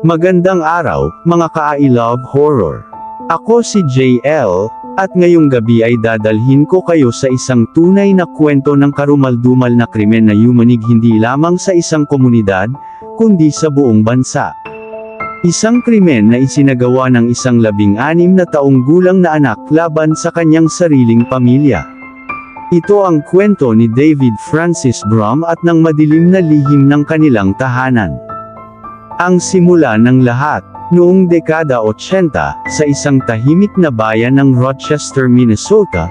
Magandang araw, mga ka-I love horror. Ako si JL, at ngayong gabi ay dadalhin ko kayo sa isang tunay na kwento ng karumaldumal na krimen na yumanig hindi lamang sa isang komunidad, kundi sa buong bansa. Isang krimen na isinagawa ng isang labing-anim na taong gulang na anak laban sa kanyang sariling pamilya. Ito ang kwento ni David Francis Brom at ng madilim na lihim ng kanilang tahanan. Ang simula ng lahat, noong dekada 80, sa isang tahimik na bayan ng Rochester, Minnesota,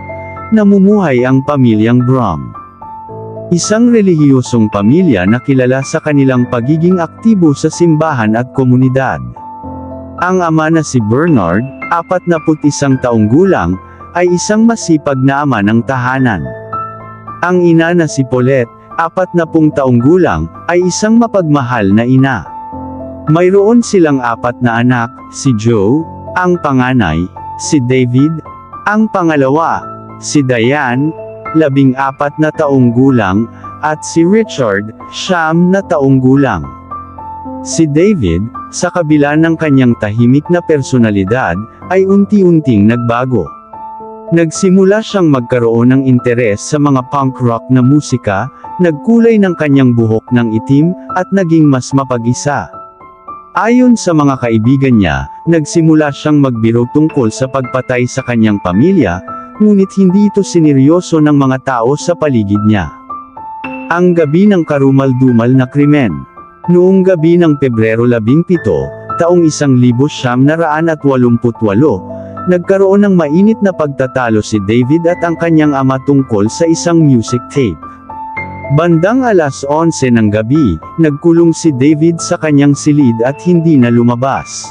namumuhay ang pamilyang Brom. Isang relihiyosong pamilya na kilala sa kanilang pagiging aktibo sa simbahan at komunidad. Ang ama na si Bernard, 41 taong gulang, ay isang masipag na ama ng tahanan. Ang ina na si Paulette, 40 taong gulang, ay isang mapagmahal na ina. Mayroon silang apat na anak, si Joe, ang panganay, si David, ang pangalawa, si Diane, labing apat na taong gulang, at si Richard, siyam na taong gulang. Si David, sa kabila ng kanyang tahimik na personalidad, ay unti-unting nagbago. Nagsimula siyang magkaroon ng interes sa mga punk rock na musika, nagkulay ng kanyang buhok ng itim, at naging mas mapag-isa. Ayon sa mga kaibigan niya, nagsimula siyang magbiro tungkol sa pagpatay sa kanyang pamilya, ngunit hindi ito sineryoso ng mga tao sa paligid niya. Ang gabi ng karumal-dumal na krimen. Noong gabi ng Pebrero 17, taong 1988, nagkaroon ng mainit na pagtatalo si David at ang kanyang ama tungkol sa isang music tape. Bandang alas 11 ng gabi, nagkulong si David sa kanyang silid at hindi na lumabas.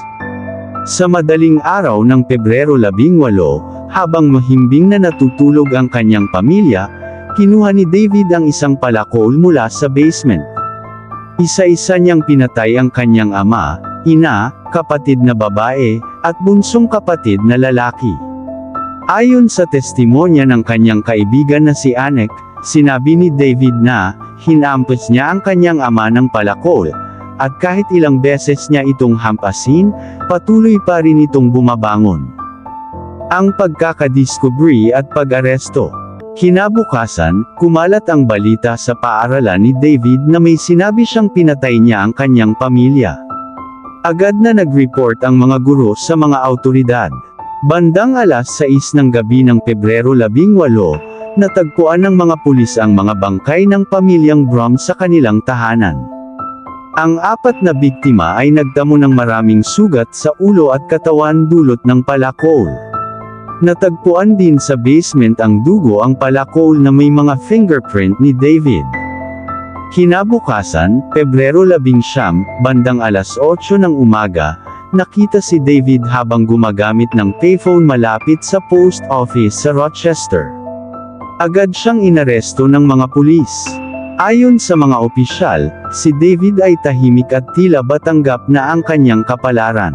Sa madaling araw ng Pebrero 18, habang mahimbing na natutulog ang kanyang pamilya, kinuha ni David ang isang palakol mula sa basement. Isa-isa niyang pinatay ang kanyang ama, ina, kapatid na babae, at bunsong kapatid na lalaki. Ayon sa testimonya ng kanyang kaibigan na si Anek, sinabi ni David na, hinampos niya ang kanyang ama ng palakol, at kahit ilang beses niya itong hampasin, patuloy pa rin itong bumabangon. Ang pagkakadiscovery at pag-aresto. Kinabukasan, kumalat ang balita sa paaralan ni David na may sinabi siyang pinatay niya ang kanyang pamilya. Agad na nag-report ang mga guro sa mga autoridad. Bandang alas 6 ng gabi ng Pebrero 18, natagpuan ng mga pulis ang mga bangkay ng pamilyang Brom sa kanilang tahanan. Ang apat na biktima ay nagtamo ng maraming sugat sa ulo at katawan dulot ng palakol. Natagpuan din sa basement ang dugo ang palakol na may mga fingerprint ni David. Kinabukasan, Pebrero 11, bandang alas 8 ng umaga, nakita si David habang gumagamit ng payphone malapit sa post office sa Rochester. Agad siyang inaresto ng mga pulis. Ayon sa mga opisyal, si David ay tahimik at tila batanggap na ang kanyang kapalaran.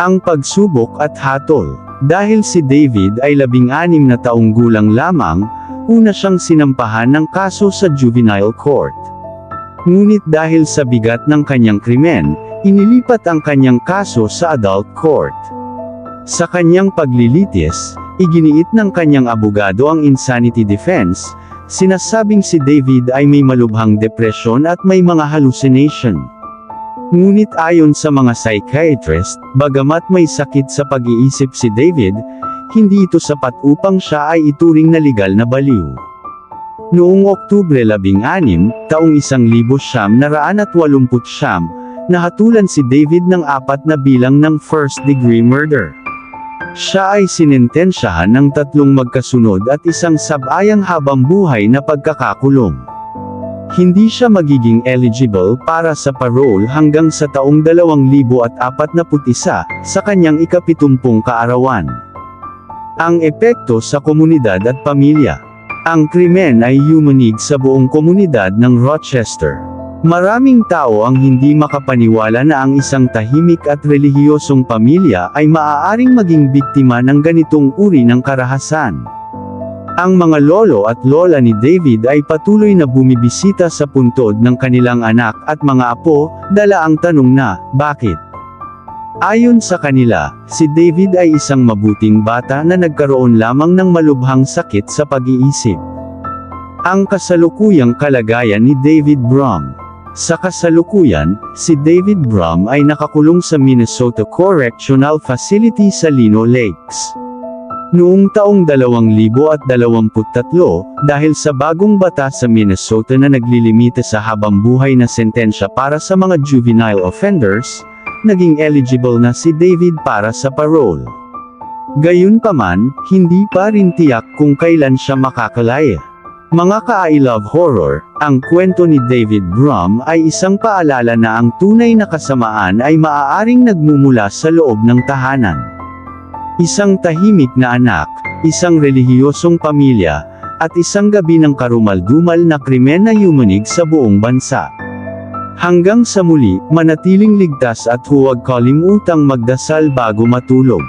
Ang pagsubok at hatol. Dahil si David ay labing-anim na taong gulang lamang, una siyang sinampahan ng kaso sa juvenile court. Ngunit dahil sa bigat ng kanyang krimen, inilipat ang kanyang kaso sa adult court. Sa kanyang paglilitis, iginiit ng kanyang abogado ang insanity defense, sinasabing si David ay may malubhang depresyon at may mga hallucination. Ngunit ayon sa mga psychiatrist, bagamat may sakit sa pag-iisip si David, hindi ito sapat upang siya ay ituring na legal na baliw. Noong Oktubre 16, taong 1989, nahatulan si David ng apat na bilang ng first-degree murder. Siya ay sinintensyahan ng tatlong magkasunod at isang sabayang habang buhay na pagkakakulong. Hindi siya magiging eligible para sa parole hanggang sa taong 2041 sa kanyang ikapitumpung kaarawan. Ang epekto sa komunidad at pamilya. Ang krimen ay yumanig sa buong komunidad ng Rochester. Maraming tao ang hindi makapaniwala na ang isang tahimik at relihiyosong pamilya ay maaaring maging biktima ng ganitong uri ng karahasan. Ang mga lolo at lola ni David ay patuloy na bumibisita sa puntod ng kanilang anak at mga apo, dala ang tanong na, bakit? Ayon sa kanila, si David ay isang mabuting bata na nagkaroon lamang ng malubhang sakit sa pag-iisip. Ang kasalukuyang kalagayan ni David Brum Sa kasalukuyan, si David Brum ay nakakulong sa Minnesota Correctional Facility sa Lino Lakes. Noong taong 2023, dahil sa bagong batas sa Minnesota na naglilimita sa habang buhay na sentensya para sa mga juvenile offenders, naging eligible na si David para sa parole. Gayunpaman, hindi pa rin tiyak kung kailan siya makakalaya. Mga ka-I Love Horror, ang kwento ni David Brum ay isang paalala na ang tunay na kasamaan ay maaaring nagmumula sa loob ng tahanan. Isang tahimik na anak, isang relihiyosong pamilya, at isang gabi ng karumal-dumal na krimen na yumanig sa buong bansa. Hanggang sa muli, manatiling ligtas at huwag kalimutang magdasal bago matulog.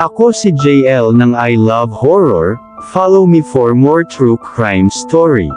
Ako si JL ng I Love Horror, follow me for more true crime story.